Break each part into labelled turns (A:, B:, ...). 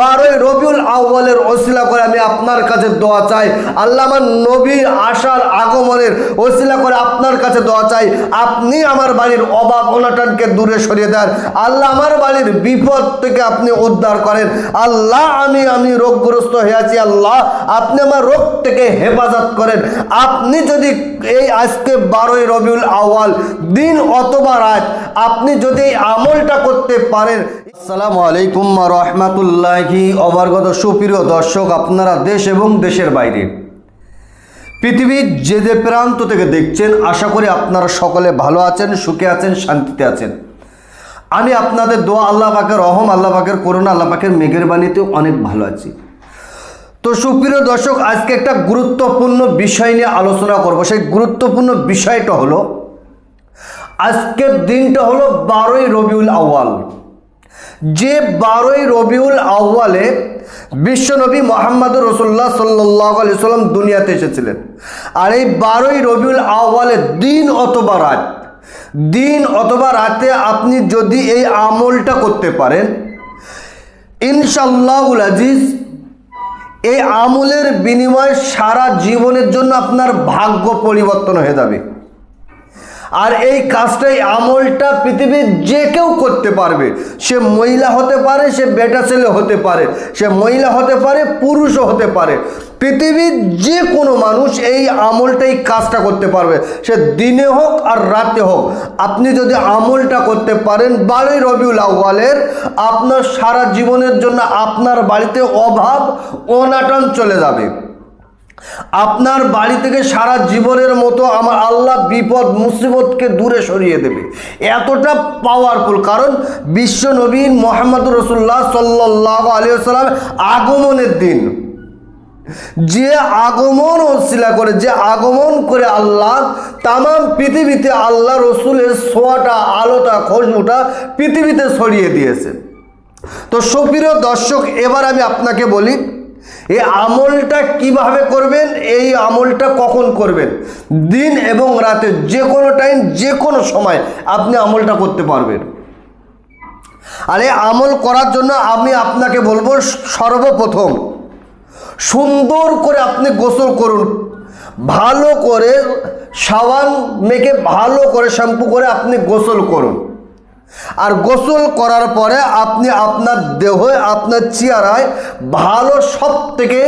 A: বারোই রবিউল আউ্বালের ওসিলা করে আমি আপনার কাছে দোয়া চাই। আল্লাহ আমার নবীর আসার আগমনের ওসিলা করে আপনার কাছে দোয়া চাই। আপনি আমার বাড়ির অভাব অনাটনকে দূরে সরিয়ে দেন। আল্লাহ আমার বাড়ির বিপদ থেকে আপনি উদ্ধার করেন। আল্লাহ, আমি আমি রোগগ্রস্ত হয়ে আছি। আল্লাহ, আপনি আমার রোগ থেকে হেফাজত করেন। আপনি যদি এই আজকে বারোই রবিউল আওয়াল দিন অথবা রাত, আপনি যদি আমলটা করতে পারেন। আসসালামু আলাইকুম রহমাতুল্লাহি অবর্গত সুপ্রিয় দর্শক, আপনারা দেশ এবং দেশের বাইরে। পৃথিবীর যে যে প্রান্ত থেকে দেখছেন, আশা করি আপনারা সকলে ভালো আছেন, সুখে আছেন, শান্তিতে আছেন। আমি আপনাদের দোয়া, আল্লাহ পাকের রহম, আল্লাহ পাকের করুণা, আল্লাহ পাকের মেঘের বাণীতেও অনেক ভালো আছি। তো সুপ্রিয় দর্শক, আজকে একটা গুরুত্বপূর্ণ বিষয় নিয়ে আলোচনা করব। সেই গুরুত্বপূর্ণ বিষয়টা হলো, আজকের দিনটা হলো বারোই রবিউল আউয়াল। যে বারোই রবিউল আউ্বালে বিশ্বনবী মোহাম্মদ রসুল্লাহ সাল্লাহ আলি সাল্লাম দুনিয়াতে এসেছিলেন। আর এই বারোই রবিউল আউ্বালে দিন অথবা রাত, দিন অথবা রাতে আপনি যদি এই আমলটা করতে পারেন ইনশাল্লাহুল আজিজ এই আমলের বিনিময়ে সারা জীবনের জন্য আপনার ভাগ্য পরিবর্তন হয়ে যাবে। আর এই কাজটাই আমলটা পৃথিবীর যে কেউ করতে পারবে। সে মহিলা হতে পারে, সে বেটা ছেলে হতে পারে, সে মহিলা হতে পারে, পুরুষও হতে পারে। পৃথিবীর যে কোনো মানুষ এই আমলটা এই কাজটা করতে পারবে। সে দিনে হোক আর রাতে হোক। আপনি যদি আমলটা করতে পারেন, বারোই রবিউল আউ্বালের আপনার সারা জীবনের জন্য আপনার বাড়িতে অভাব অনাটন চলে যাবে। আপনার বাড়ি থেকে সারা জীবনের মতো আমার আল্লাহ বিপদ, মুসিবতকে দূরে সরিয়ে দেবে। এতটা পাওয়ারফুল কারণ বিশ্ব নবীন মোহাম্মদ রসুল্লাহ সাল্লাহ আলিয়াল্লাম আগমনের দিন, যে আগমন ওসিলা করে, যে আগমন করে আল্লাহ তাম পৃথিবীতে আল্লাহ রসুলের সোয়াটা আলোটা খুশবুটা পৃথিবীতে সরিয়ে দিয়েছে। তো সুপ্রিয় দর্শক, এবার আমি আপনাকে বলি এই আমলটা কীভাবে করবেন? এই আমলটা কখন করবেন? দিন এবং রাতে যে কোনো টাইম যে কোনো সময় আপনি আমলটা করতে পারবেন। আর এই আমল করার জন্য আমি আপনাকে বলব, সর্বপ্রথম সুন্দর করে আপনি গোসল করুন। ভালো করে সাবান মেখে ভালো করে শ্যাম্পু করে আপনি গোসল করুন। আর গোসল করার পরে আপনি আপনার দেহে, আপনার চেয়ারায় ভালো সব থেকে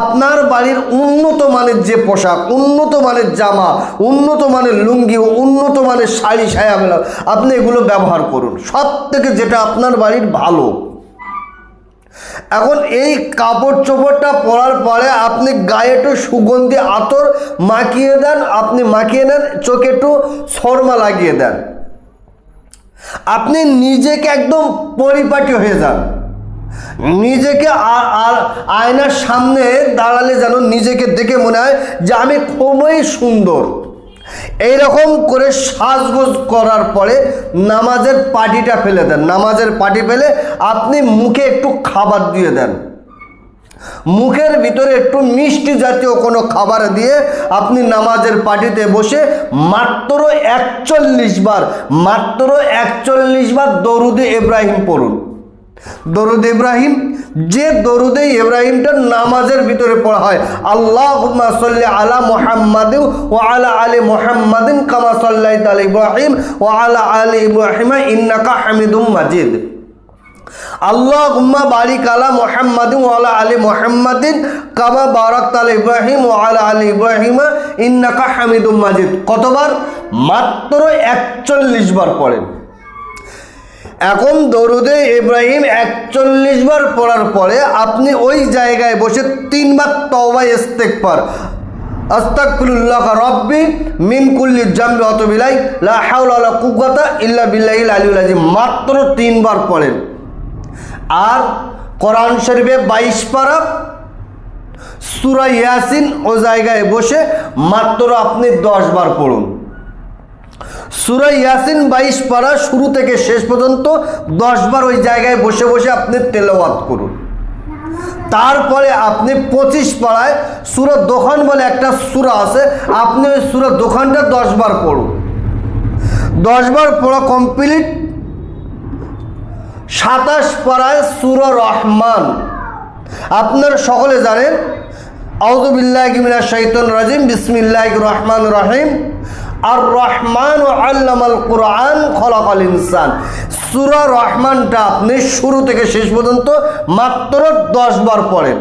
A: আপনার বাড়ির উন্নত মানের যে পোশাক, উন্নত মানের জামা, উন্নত মানের লুঙ্গি, উন্নত মানের শাড়ি, সায়া মেলা, আপনি এগুলো ব্যবহার করুন। সব থেকে যেটা আপনার বাড়ির ভালো। এখন এই কাপড় চোপড়টা পরার পরে আপনি গায়ে একটু সুগন্ধি আতর মাখিয়ে দেন, আপনি মাখিয়ে নেন, চোখে একটু শর্মা লাগিয়ে দেন। আপনি নিজেকে একদম পরিপাটি হয়ে যান। নিজেকে আর আয়নার সামনে দাঁড়ালে যেন নিজেকে দেখে মনে হয় যে আমি খুবই সুন্দর। এইরকম করে সাজগোজ করার পরে নামাজের পাটিটা ফেলে দেন। নামাজের পাটি ফেলে আপনি মুখে একটু খাবার দিয়ে দেন। মুখের ভিতরে একটু মিষ্টি জাতীয় কোনো খাবার দিয়ে আপনি নামাজের পাটিতে বসে মাত্র একচল্লিশ বার, মাত্র একচল্লিশ বার দরুদে ইব্রাহিম পড়ুন। দরুদ ইব্রাহিম, যে দরুদে ইব্রাহিমটা নামাজের ভিতরে পড়া হয় আল্লাহ আলা মোহাম্মদ ও আলা আলী মোহাম্মদিন কামা সাল্লাহ ইব্রাহিম ও আলা আলী ইব্রাহিম ইন্নাকা হামিদুম মাজিদ। আল্লাহ উম্মা বারিক আলা মোহাম্মদিন ওয়ালা আলী মোহাম্মদিন কামা বারাক তাল ইব্রাহিম ওয়ালা আলী ইব্রাহিম ইন্নাকা হামিদুম মাজিদ। কতবার? মাত্র একচল্লিশ বার পড়েন। এখন দরুদে ইব্রাহিম একচল্লিশ বার পড়ার পরে আপনি ওই জায়গায় বসে তিনবার তওবা ইস্তেকবার আস্তাকফিরুল্লাহ রব্বি মিন কুল্লি জাম্বি অতবিলাই লা হাওলা কুওয়াতা ইল্লা বিল্লাহিল আলিউল আজিম। মাত্র তিনবার পড়েন। আর কোরআন শরীফে বাইশ পারা সুরা ইয়াসিন ও জায়গায় বসে মাত্র আপনি দশ বার পড়ুন। সুরা ইয়াসিন বাইশ পারা শুরু থেকে শেষ পর্যন্ত দশ বার ওই জায়গায় বসে বসে আপনি তেলাওয়াত করুন। তারপরে আপনি পঁচিশ পাড়ায় সুরা দোকান বলে একটা সুরা আছে, আপনি ওই সুরা দোকানটা দশ বার পড়ুন। দশ বার পড়া কমপ্লিট সাতাশ পাড়ায় সুর রহমান। আপনার সকলে জানেন আউদুবিল্লাহিমিনা শৈতন রাজিম বিসমিল্লাহ রহমান রহিম। আর রহমান ও আল্লামাল কোরআন খলাকাল ইনসান। সুরা রহমানটা আপনি শুরু থেকে শেষ পর্যন্ত মাত্র দশ বার পড়েন।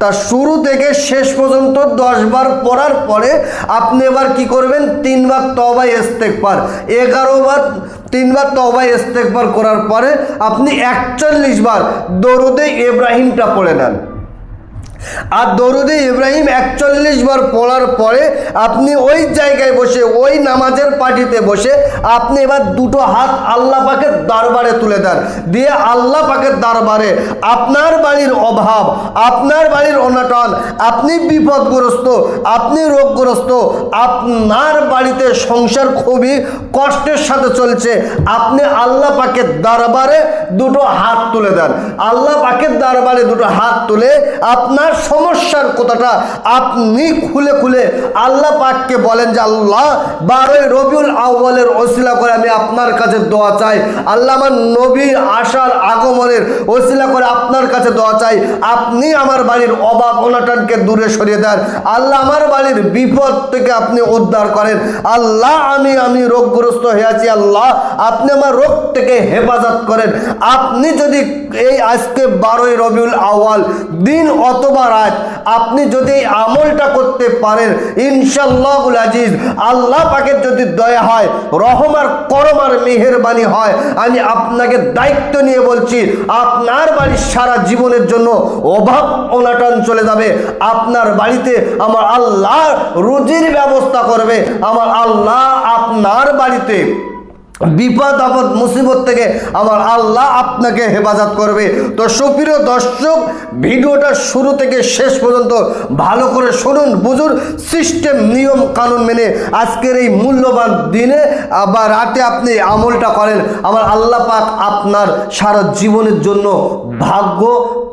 A: তা শুরু থেকে শেষ পর্যন্ত দশ বার পড়ার পরে আপনি এবার কি করবেন? তিনবার তবাই ইস্তেকবার এগারো বার তিনবার তবাই ইস্তেকবার করার পরে আপনি একচল্লিশ বার দরুদে ইব্রাহিমটা পড়ে নেন। আর দরুদে ইব্রাহিম একচল্লিশ বার পড়ার পরে আপনি ওই জায়গায় বসে, ওই নামাজের পার্টিতে বসে আপনি এবার দুটো হাত আল্লাহ পাকের দরবারে তুলে দেন। দিয়ে আল্লাহ পাকের দরবারে আপনার বাড়ির অভাব, আপনার বাড়ির অনটন, আপনি বিপদগ্রস্ত, আপনি রোগগ্রস্ত, আপনার বাড়িতে সংসার খুবই কষ্টের সাথে চলছে, আপনি আল্লাহ পাকের দরবারে দুটো হাত তুলে দেন। আল্লাহ পাকের দরবারে দুটো হাত তুলে আপনার সমস্যার কথাটা আপনি খুলে খুলে আল্লাহ পাককে বলেন যে, আল্লাহ, বারোই রবিউল আউ্বালের ওসিলা করে আমি আপনার কাছে দোয়া চাই। আল্লাহ, আমার নবীর আসার আগমনের ওসিলা করে আপনার কাছে দোয়া চাই। আপনি আমার বাড়ির অভাব অনটনকে দূরে সরিয়ে দেন। আল্লাহ, আমার বাড়ির বিপদ থেকে আপনি উদ্ধার করেন। আল্লাহ, আমি আমি রোগগ্রস্ত হয়ে আছি। আল্লাহ, আপনি আমার রোগ থেকে হেফাজত করেন। আপনি যদি এই আজকে বারোই রবিউল আওয়াল দিন অথবা রাত আপনি যদি আমলটা করতে পারেন ইনশাল্লাহুল আজিজ, আল্লাহ পাকের যদি দয়া হয় রহমার করমার মেহেরবানি হয়, আমি আপনাকে দায়িত্ব নিয়ে বলছি, আপনার বাড়ির সারা জীবনের জন্য অভাব অনাটন চলে যাবে, আপনার বাড়িতে আমার আল্লাহ রুজির ব্যবস্থা করবে, আমার আল্লাহ আপনার বাড়িতে বিপদ, আপদ, মুসিবত থেকে আমার আল্লাহ আপনাকে হেফাজত করবে। তো সুপ্রিয় দর্শক, ভিডিওটা শুরু থেকে শেষ পর্যন্ত ভালো করে শুনুন, বুঝুন, সিস্টেম, নিয়ম, কানুন মেনে আজকের এই মূল্যবান দিনে বা রাতে আপনি আমলটা করেন। আমার আল্লাহ পাক আপনার সারা জীবনের জন্য ভাগ্য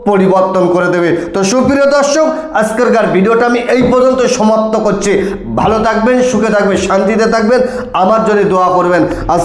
A: পরিবর্তন করে দেবে। তো সুপ্রিয় দর্শক আজকেরকার ভিডিওটা আমি এই পর্যন্ত সমাপ্ত করছি। ভালো থাকবেন, সুখে থাকবেন, শান্তিতে থাকবেন, আমার জন্য দোয়া করবেন।